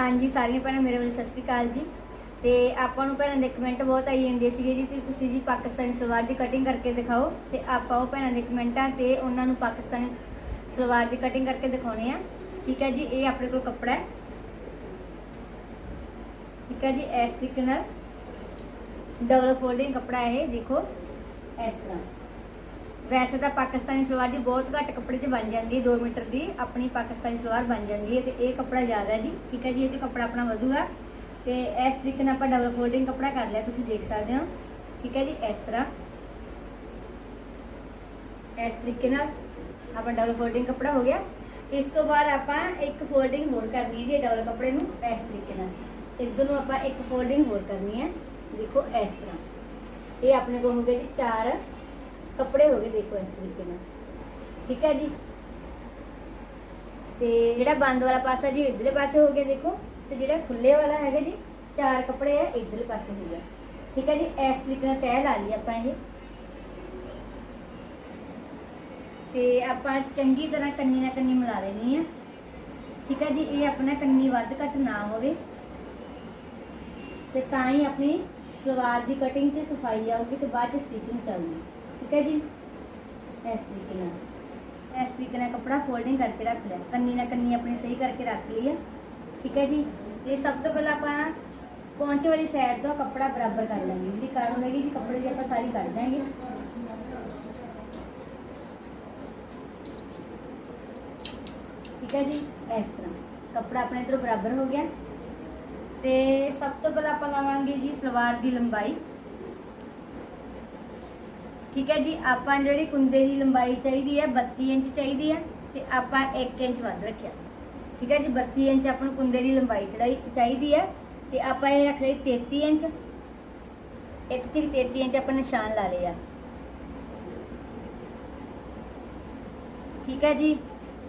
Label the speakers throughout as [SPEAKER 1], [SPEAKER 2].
[SPEAKER 1] ਹਾਂਜੀ, ਸਾਰੀਆਂ ਭੈਣਾਂ ਮੇਰੇ ਵੱਲੋਂ ਸਤਿ ਸ਼੍ਰੀ ਅਕਾਲ ਜੀ। ਤੇ ਆਪਾਂ ਨੂੰ ਭੈਣਾਂ ਦੇ ਕਮੈਂਟ ਬਹੁਤ ਆਈ ਜਾਂਦੇ ਸੀਗੇ ਜੀ, ਤੇ ਤੁਸੀਂ ਜੀ ਪਾਕਿਸਤਾਨੀ ਸਲਵਾਰ ਦੀ ਕਟਿੰਗ ਕਰਕੇ ਦਿਖਾਓ। ਤੇ ਆਪਾਂ ਉਹ ਭੈਣਾਂ ਦੇ ਕਮੈਂਟਾਂ ਤੇ ਉਹਨਾਂ ਨੂੰ ਪਾਕਿਸਤਾਨੀ ਸਲਵਾਰ ਦੀ ਕਟਿੰਗ ਕਰਕੇ ਦਿਖਾਉਣੇ ਆ। ਠੀਕ ਹੈ ਜੀ, ਇਹ ਆਪਣੇ ਕੋਲ ਕੱਪੜਾ ਹੈ। ਠੀਕ ਹੈ ਜੀ, ਇਸ ਤਰੀਕੇ ਨਾਲ ਡਬਲ ਫੋਲਡਿੰਗ ਕੱਪੜਾ ਹੈ ਇਹ, ਦੇਖੋ, ਇਸ ਤਰ੍ਹਾਂ। ਵੈਸੇ ਤਾਂ ਪਾਕਿਸਤਾਨੀ ਸਲਵਾਰ ਦੀ ਬਹੁਤ ਘੱਟ ਕੱਪੜੇ 'ਚ ਬਣ ਜਾਂਦੀ ਹੈ 2 ਮੀਟਰ ਦੀ ਆਪਣੀ ਪਾਕਿਸਤਾਨੀ ਸਲਵਾਰ ਬਣ ਜਾਂਦੀ ਹੈ ਤੇ ਇਹ ਕੱਪੜਾ ਜ਼ਿਆਦਾ ਹੈ ਜੀ। ਠੀਕ ਹੈ ਜੀ, ਇਹ 'ਚ ਕੱਪੜਾ ਆਪਣਾ ਵਧੂਗਾ ਹੈ ਤੇ ਇਸ ਤਰੀਕੇ ਨਾਲ ਆਪਾਂ ਡਬਲ ਫੋਲਡਿੰਗ ਕੱਪੜਾ ਕਰ ਲਿਆ, ਤੁਸੀਂ ਦੇਖ ਸਕਦੇ ਹੋ। ਠੀਕ ਹੈ ਜੀ, ਇਸ ਤਰ੍ਹਾਂ। ਇਸ ਤਰੀਕੇ ਨਾਲ ਆਪਾਂ ਡਬਲ ਫੋਲਡਿੰਗ ਕੱਪੜਾ ਹੋ ਗਿਆ। ਇਸ ਤੋਂ ਬਾਅਦ ਆਪਾਂ ਇੱਕ ਫੋਲਡਿੰਗ ਹੋਰ ਕਰਨੀ ਹੈ ਜੀ ਡਬਲ ਕੱਪੜੇ ਨੂੰ, ਇਸ ਤਰੀਕੇ ਨਾਲ। ਇੱਧਰ ਨੂੰ ਆਪਾਂ ਇੱਕ ਫੋਲਡਿੰਗ ਹੋਰ ਕਰਨੀ ਹੈ। ਦੇਖੋ, ਇਸ ਤਰ੍ਹਾਂ। ਇਹ ਆਪਣੇ ਕੋਲ ਹੋ ਗਏ ਜੀ ਚਾਰ ਕੱਪੜੇ ਹੋ ਗਏ ਦੇਖੋ ਇਸ ਤਰੀਕੇ ਨਾਲ। ਠੀਕ ਹੈ ਜੀ? ਤੇ ਜਿਹੜਾ ਬੰਦ ਵਾਲਾ ਪਾਸਾ ਜੀ ਇਧਰਲੇ ਪਾਸੇ ਹੋ ਗਿਆ ਦੇਖੋ। ਤੇ ਜਿਹੜਾ ਖੁੱਲੇ ਵਾਲਾ ਹੈਗਾ ਜੀ, ਚਾਰ ਕੱਪੜੇ ਆ, ਇਧਰਲੇ ਪਾਸੇ ਹੋ ਗਿਆ। ਠੀਕ ਹੈ ਜੀ? ਇਸ ਤਰੀਕੇ ਨਾਲ ਤੈਅ ਲਾ ਲਈ ਆਪਾਂ ਇਹ। ਤੇ ਆਪਾਂ ਚੰਗੀ ਤਰ੍ਹਾਂ ਕੰਨੀ ਨਾਲ ਕੰਨੀ ਮਿਲਾ ਲੈਣੀ ਆ। ਠੀਕ ਹੈ ਜੀ? ਇਹ ਆਪਣਾ ਕੰਨੀ ਵੱਧ ਘੱਟ ਨਾ ਹੋਵੇ। ਤੇ ਤਾਂ ਹੀ ਆਪਣੀ ਸਲਵਾਰ ਦੀ ਕਟਿੰਗ 'ਚ ਸਫ਼ਾਈ ਆਊਗੀ ਤੇ ਬਾਅਦ 'ਚ ਸਟਿਚਿੰਗ ਚੱਲੂਗੀ ਠੀਕ ਹੈ ਜੀ? ਇਸ ਤਰੀਕੇ ਨਾਲ। ਇਸ ਤਰੀਕੇ ਨਾਲ ਕੱਪੜਾ ਫੋਲਡਿੰਗ ਕਰਕੇ ਰੱਖ ਲਿਆ। ਕੰਨੀ ਨਾਲ ਕੰਨੀ ਆਪਣੀ ਸਹੀ ਕਰਕੇ ਰੱਖ ਲਈ ਹੈ ਠੀਕ ਹੈ ਜੀ? ਤੇ ਸਭ ਤੋਂ ਪਹਿਲਾਂ ਆਪਾਂ ਪੌਂਚੇ ਵਾਲੀ ਸਾਈਡ ਤੋਂ ਕੱਪੜਾ ਬਰਾਬਰ ਕਰ ਲਾਂਗੇ ਜਿਹੜੀ ਕਾਰੂ ਹੈਗੀ ਜੀ ਕੱਪੜੇ ਦੀ ਆਪਾਂ ਸਾਰੀ ਕੱਢ ਦਾਂਗੇ ਠੀਕ ਹੈ ਜੀ? ਇਸ ਤਰ੍ਹਾਂ। ਕੱਪੜਾ ਆਪਣੇ ਇਧਰੋਂ ਬਰਾਬਰ ਹੋ ਗਿਆ। ਤੇ ਸਭ ਤੋਂ ਪਹਿਲਾਂ ਆਪਾਂ ਲਾਵਾਂਗੇ ਜੀ ਸਲਵਾਰ ਦੀ ਲੰਬਾਈ। ਠੀਕ ਹੈ ਜੀ, ਆਪਾਂ ਜਿਹੜੀ ਕੁੰਦੇ ਦੀ ਲੰਬਾਈ ਚਾਹੀਦੀ ਹੈ 32 ਇੰਚ ਚਾਹੀਦੀ ਹੈ ਤੇ ਆਪਾਂ 1 ਇੰਚ ਵੱਧ ਰੱਖਿਆ। ਠੀਕ ਹੈ ਜੀ 32 ਇੰਚ ਆਪਾਂ ਨੂੰ ਕੁੰਦੇ ਦੀ ਲੰਬਾਈ ਚੜਾਈ ਚਾਹੀਦੀ ਹੈ ਤੇ ਆਪਾਂ ਇਹ ਰੱਖ ਲਈ 33 ਇੰਚ। ਇੱਥੇ 33 ਇੰਚ ਆਪਾਂ ਨਿਸ਼ਾਨ ਲਾ ਲਿਆ ਠੀਕ ਹੈ ਜੀ,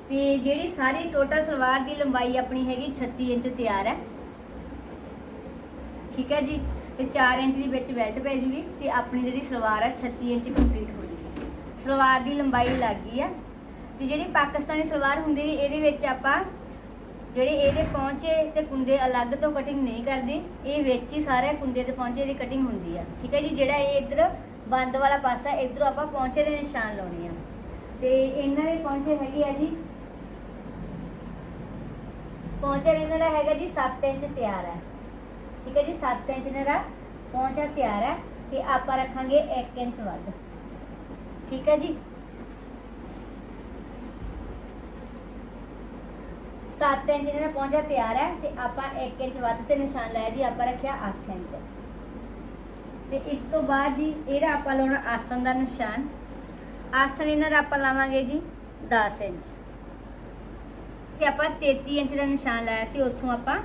[SPEAKER 1] ਤੇ ਜਿਹੜੀ ਸਾਰੀ ਟੋਟਲ ਸਲਵਾਰ ਦੀ ਲੰਬਾਈ ਆਪਣੀ ਹੈਗੀ 36 ਇੰਚ ਤਿਆਰ ਹੈ। ਠੀਕ ਹੈ ਜੀ ਤੇ 4 ਇੰਚ ਦੀ ਵਿੱਚ ਬੈਲਟ ਪੈ ਜੂਗੀ ਤੇ ਆਪਣੀ ਜਿਹੜੀ ਸਲਵਾਰ ਆ 36 ਇੰਚ ਕੰਪਲੀਟ ਹੋ ਜੂਗੀ। ਸਲਵਾਰ ਦੀ ਲੰਬਾਈ ਲੱਗ ਗਈ ਆ। ਤੇ ਜਿਹੜੀ ਪਾਕਿਸਤਾਨੀ ਸਲਵਾਰ ਹੁੰਦੀ, ਇਹਦੇ ਵਿੱਚ ਆਪਾਂ ਜਿਹੜੇ ਇਹਦੇ ਪਹੁੰਚੇ ਤੇ ਕੁੰਦੇ ਅਲੱਗ ਤੋਂ ਕਟਿੰਗ ਨਹੀਂ ਕਰਦੇ, ਇਹ ਵਿੱਚ ਹੀ ਸਾਰੇ ਕੁੰਦੇ ਤੇ ਪਹੁੰਚੇ ਦੀ ਕਟਿੰਗ ਹੁੰਦੀ ਆ। ਠੀਕ ਹੈ ਜੀ? ਜਿਹੜਾ ਇਹ ਇੱਧਰ ਬੰਦ ਵਾਲਾ ਪਾਸਾ, ਇਧਰੋਂ ਆਪਾਂ ਪਹੁੰਚੇ ਦੇ ਨਿਸ਼ਾਨ ਲਾਉਣੇ ਆ। ਤੇ ਇਹਨਾਂ ਦੇ ਪਹੁੰਚੇ ਹੈਗੇ ਆ ਜੀ ਪਹੁੰਚਾ ਇਹਨਾਂ ਦਾ ਹੈਗਾ ਜੀ 7 ਇੰਚ ਤਿਆਰ ਹੈ ਠੀਕ ਹੈ ਜੀ 7 ਇੰਚ ਇਹਨਾਂ ਦਾ ਪਹੁੰਚਾ ਤਿਆਰ ਹੈ ਤੇ ਆਪਾਂ ਰੱਖਾਂਗੇ 1 ਇੰਚ ਵੱਧ। ਠੀਕ ਹੈ ਜੀ। 7 ਇੰਚ ਦਾ ਪਹੁੰਚਾ ਤਿਆਰ ਹੈ ਤੇ ਆਪਾਂ 1 ਇੰਚ ਵੱਧ ਤੇ ਨਿਸ਼ਾਨ ਲਾਇਆ ਜੀ, ਆਪਾਂ ਰੱਖਿਆ 8 ਇੰਚ। ਤੇ ਇਸ ਤੋਂ ਬਾਅਦ ਜੀ, ਇਹਦਾ ਆਪਾਂ ਲਾਉਣਾ ਆਸਨ ਦਾ ਨਿਸ਼ਾਨ। ਆਸਨ ਇਹਨਾਂ ਦਾ ਆਪਾਂ ਲਾਵਾਂਗੇ ਜੀ 10 ਇੰਚ। ਤੇ ਆਪਾਂ 33 ਇੰਚ ਦਾ ਨਿਸ਼ਾਨ ਲਾਇਆ ਸੀ, ਉੱਥੋਂ ਆਪਾਂ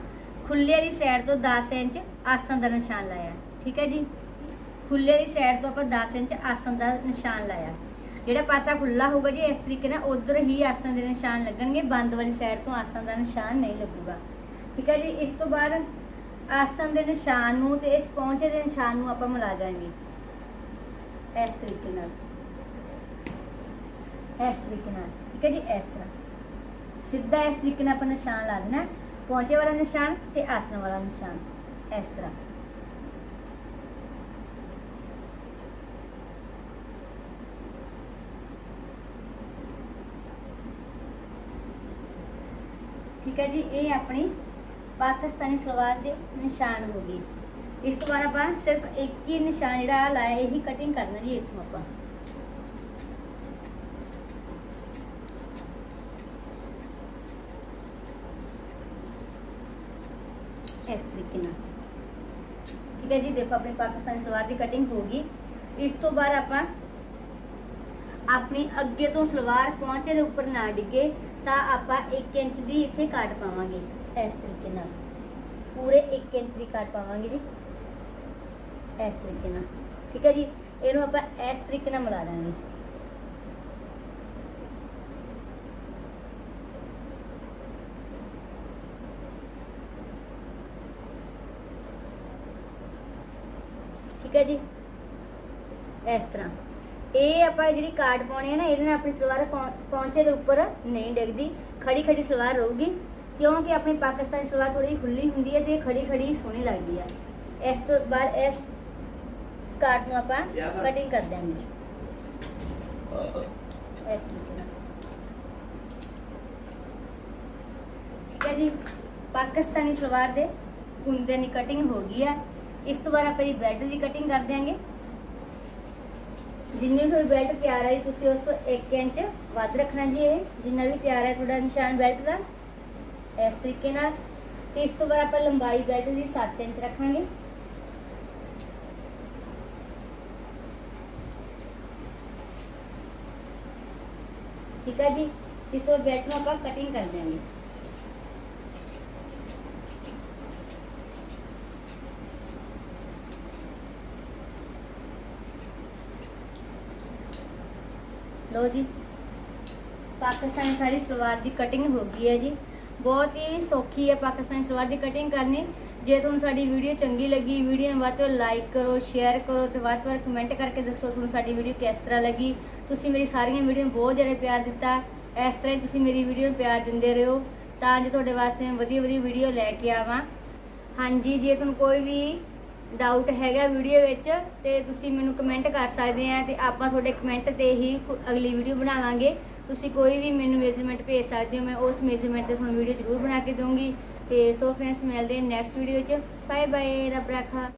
[SPEAKER 1] ਖੁੱਲੇ ਵਾਲੀ ਸਾਈਡ ਤੋਂ 10 ਇੰਚ ਆਸਣ ਦਾ ਨਿਸ਼ਾਨ ਲਾਇਆ। ਠੀਕ ਹੈ ਜੀ? ਖੁੱਲੇ ਵਾਲੀ ਸਾਈਡ ਤੋਂ ਆਪਾਂ 10 ਇੰਚ ਆਸਣ ਦਾ ਨਿਸ਼ਾਨ ਲਾਇਆ। ਜਿਹੜਾ ਪਾਸਾ ਖੁੱਲਾ ਹੋਊਗਾ ਜੀ, ਇਸ ਤਰੀਕੇ ਨਾਲ ਉਧਰ ਹੀ ਆਸਨ ਦੇ ਨਿਸ਼ਾਨ ਲੱਗਣਗੇ, ਬੰਦ ਵਾਲੀ ਸਾਈਡ ਤੋਂ ਆਸਣ ਦਾ ਨਿਸ਼ਾਨ ਨਹੀਂ ਲੱਗੂਗਾ। ਠੀਕ ਹੈ ਜੀ? ਇਸ ਤੋਂ ਬਾਅਦ ਆਸਣ ਦੇ ਨਿਸ਼ਾਨ ਨੂੰ ਤੇ ਇਸ ਪਹੁੰਚੇ ਦੇ ਨਿਸ਼ਾਨ ਨੂੰ ਆਪਾਂ ਮਿਲਾ ਦਾਂਗੇ। ਇਸ ਤਰੀਕੇ ਨਾਲ। ਇਸ ਤਰੀਕੇ ਨਾਲ। ਠੀਕ ਹੈ ਜੀ? ਇਸ ਤਰ੍ਹਾਂ। ਸਿੱਧਾ ਇਸ ਤਰੀਕੇ ਨਾਲ ਆਪਾਂ ਨਿਸ਼ਾਨ ਲਾ ਦੇਣਾ। ਹੈ। ਪਹੁੰਚੇ ਵਾਲਾ ਨਿਸ਼ਾਨ ਤੇ ਆਸਣ ਵਾਲਾ ਨਿਸ਼ਾਨ, ਇਸ ਤਰ੍ਹਾਂ ਠੀਕ ਹੈ ਜੀ, ਇਹ ਆਪਣੀ ਪਾਕਿਸਤਾਨੀ ਸਲਵਾਰ ਦੇ ਨਿਸ਼ਾਨ ਹੋ ਗਏ ਇਸ ਤੋਂ ਬਾਅਦ ਆਪਾਂ ਸਿਰਫ ਇੱਕ ਹੀ ਨਿਸ਼ਾਨ ਜਿਹੜਾ ਲਾਇਆ, ਇਹੀ ਕਟਿੰਗ ਕਰਨਾ ਜੀ ਇੱਥੋਂ ਆਪਾਂ ਇਸ ਠੀਕ ਹੈ ਜੀ, ਦੇਖੋ ਆਪਣੀ ਪਾਕਿਸਤਾਨੀ ਸਲਵਾਰ ਦੀ ਕਟਿੰਗ ਹੋ ਗਈ। ਇਸ ਤੋਂ ਬਾਅਦ ਆਪਾਂ ਆਪਣੀ ਅੱਗੇ ਤੋਂ ਸਲਵਾਰ ਪਹੁੰਚੇ ਦੇ ਉੱਪਰ ਨਾ ਡਿੱਗੇ, ਤਾਂ ਆਪਾਂ 1 ਇੰਚ ਦੀ ਇੱਥੇ ਕਾਟ ਪਾਵਾਂਗੇ, ਇਸ ਤਰੀਕੇ ਨਾਲ। ਪੂਰੇ 1 ਇੰਚ ਦੀ ਕਾਟ ਪਾਵਾਂਗੇ ਜੀ, ਇਸ ਤਰੀਕੇ ਨਾਲ। ਠੀਕ ਹੈ ਜੀ, ਇਹਨੂੰ ਆਪਾਂ ਇਸ ਤਰੀਕੇ ਨਾਲ ਮਿਲਾ ਦਾਂਗੇ। ਠੀਕ ਹੈ ਜੀ? ਇਸ ਤਰ੍ਹਾਂ। ਇਹ ਆਪਾਂ ਜਿਹੜੀ ਕਾਟ ਪਾਉਣੀ ਹੈ ਨਾ ਇਹਦੇ ਨਾਲ ਆਪਣੀ ਸਲਵਾਰ ਪਹੁੰਚੇ ਦੇ ਉੱਪਰ ਨਹੀਂ ਡਿੱਗਦੀ। ਖੜੀ ਖੜੀ ਸਲਵਾਰ ਰਹੂਗੀ ਕਿਉਂਕਿ ਆਪਣੀ ਪਾਕਿਸਤਾਨੀ ਸਲਵਾਰ ਥੋੜੀ ਖੁੱਲੀ ਹੁੰਦੀ ਹੈ ਤੇ ਖੜੀ ਖੜੀ ਸੋਹਣੀ ਲੱਗਦੀ ਹੈ। ਇਸ ਤੋਂ ਬਾਅਦ ਇਸ ਕਾਟ ਨੂੰ ਆਪਾਂ। ਕਟਿੰਗ ਕਰ ਦਿਆਂਗੇ। ਠੀਕ ਹੈ ਜੀ? ਪਾਕਿਸਤਾਨੀ ਸਲਵਾਰ ਦੇ ਕੁੰਦੇ ਦੀ ਕਟਿੰਗ ਹੋ ਗਈ ਹੈ। ਇਸ ਤੋਂ ਬਾਅਦ ਆਪਾਂ ਜੀ ਬੈਲਟ ਦੀ ਕਟਿੰਗ ਕਰ ਦਿਆਂਗੇ ਜਿੰਨੀ ਵੀ ਤੁਹਾਡੀ ਬੈਲਟ ਤਿਆਰ ਹੈ ਜੀ ਤੁਸੀਂ ਉਸ ਤੋਂ 1 ਇੰਚ ਵੱਧ ਰੱਖਣਾ ਜੀ ਇਹ ਜਿੰਨਾ ਵੀ ਤਿਆਰ ਹੈ ਤੁਹਾਡਾ ਨਿਸ਼ਾਨ ਬੈਲਟ ਦਾ ਇਸ ਤਰੀਕੇ ਨਾਲ ਤੇ ਇਸ ਤੋਂ ਬਾਅਦ ਆਪਾਂ ਲੰਬਾਈ ਬੈਲਟ ਦੀ 7 ਇੰਚ ਰੱਖਾਂਗੇ ਠੀਕ ਹੈ ਜੀ ਇਸ ਤੋਂ ਬਾਅਦ ਬੈਲਟ ਨੂੰ ਆਪਾਂ ਕਟਿੰਗ ਕਰ ਦਿਆਂਗੇ ਜੀ। ਪਾਕਿਸਤਾਨੀ ਸਾਰੀ ਸਲਵਾਰ ਦੀ ਕਟਿੰਗ ਹੋ ਗਈ ਹੈ ਜੀ। ਬਹੁਤ ਹੀ ਸੌਖੀ ਹੈ ਪਾਕਿਸਤਾਨੀ ਸਲਵਾਰ ਦੀ ਕਟਿੰਗ ਕਰਨੀ। ਜੇ ਤੁਹਾਨੂੰ ਸਾਡੀ ਵੀਡੀਓ ਚੰਗੀ ਲੱਗੀ ਵੀਡੀਓ ਨੂੰ ਵੱਧ ਤੋਂ ਲਾਈਕ ਕਰੋ ਸ਼ੇਅਰ ਕਰੋ ਤੇ ਵੱਧ ਤੋਂ ਵੱਧ ਕਮੈਂਟ ਕਰਕੇ ਦੱਸੋ ਤੁਹਾਨੂੰ ਸਾਡੀ ਵੀਡੀਓ ਕਿਸ ਤਰ੍ਹਾਂ ਲੱਗੀ। ਤੁਸੀਂ ਮੇਰੀ ਸਾਰੀਆਂ ਵੀਡੀਓ ਨੂੰ ਬਹੁਤ ਜ਼ਿਆਦਾ ਪਿਆਰ ਦਿੱਤਾ। ਇਸ ਤਰ੍ਹਾਂ ਹੀ ਤੁਸੀਂ ਮੇਰੀ ਵੀਡੀਓ ਨੂੰ ਪਿਆਰ ਦਿੰਦੇ ਰਹੋ। ਤਾਂ ਜੋ ਤੁਹਾਡੇ ਵਾਸਤੇ ਮੈਂ ਵਧੀਆ ਵਧੀਆ ਵੀਡੀਓ ਲੈ ਕੇ ਆਵਾਂ। ਹਾਂਜੀ, ਜੇ ਤੁਹਾਨੂੰ ਕੋਈ ਵੀ ਡਾਊਟ ਹੈਗਾ ਵੀਡੀਓ ਵਿੱਚ, ਤੇ ਤੁਸੀਂ ਮੈਨੂੰ ਕਮੈਂਟ ਕਰ ਸਕਦੇ ਆ ਤੇ ਆਪਾਂ ਤੁਹਾਡੇ ਕਮੈਂਟ ਤੇ ਹੀ ਅਗਲੀ ਵੀਡੀਓ ਬਣਾਵਾਂਗੇ। ਤੁਸੀਂ ਕੋਈ ਵੀ ਮੈਨੂੰ ਮੇਜ਼ਰਮੈਂਟ ਭੇਜ ਸਕਦੇ ਹੋ, ਮੈਂ ਉਸ ਮੇਜ਼ਰਮੈਂਟ ਤੇ ਤੁਹਾਨੂੰ ਵੀਡੀਓ ਜ਼ਰੂਰ ਬਣਾ ਕੇ ਦਊਂਗੀ। ਤੇ ਸੋ ਫਰੈਂਡਸ ਮਿਲਦੇ ਨੈਕਸਟ ਵੀਡੀਓ ਵਿੱਚ। ਬਾਏ ਬਾਏ ਰੱਬ ਰੱਖਾ।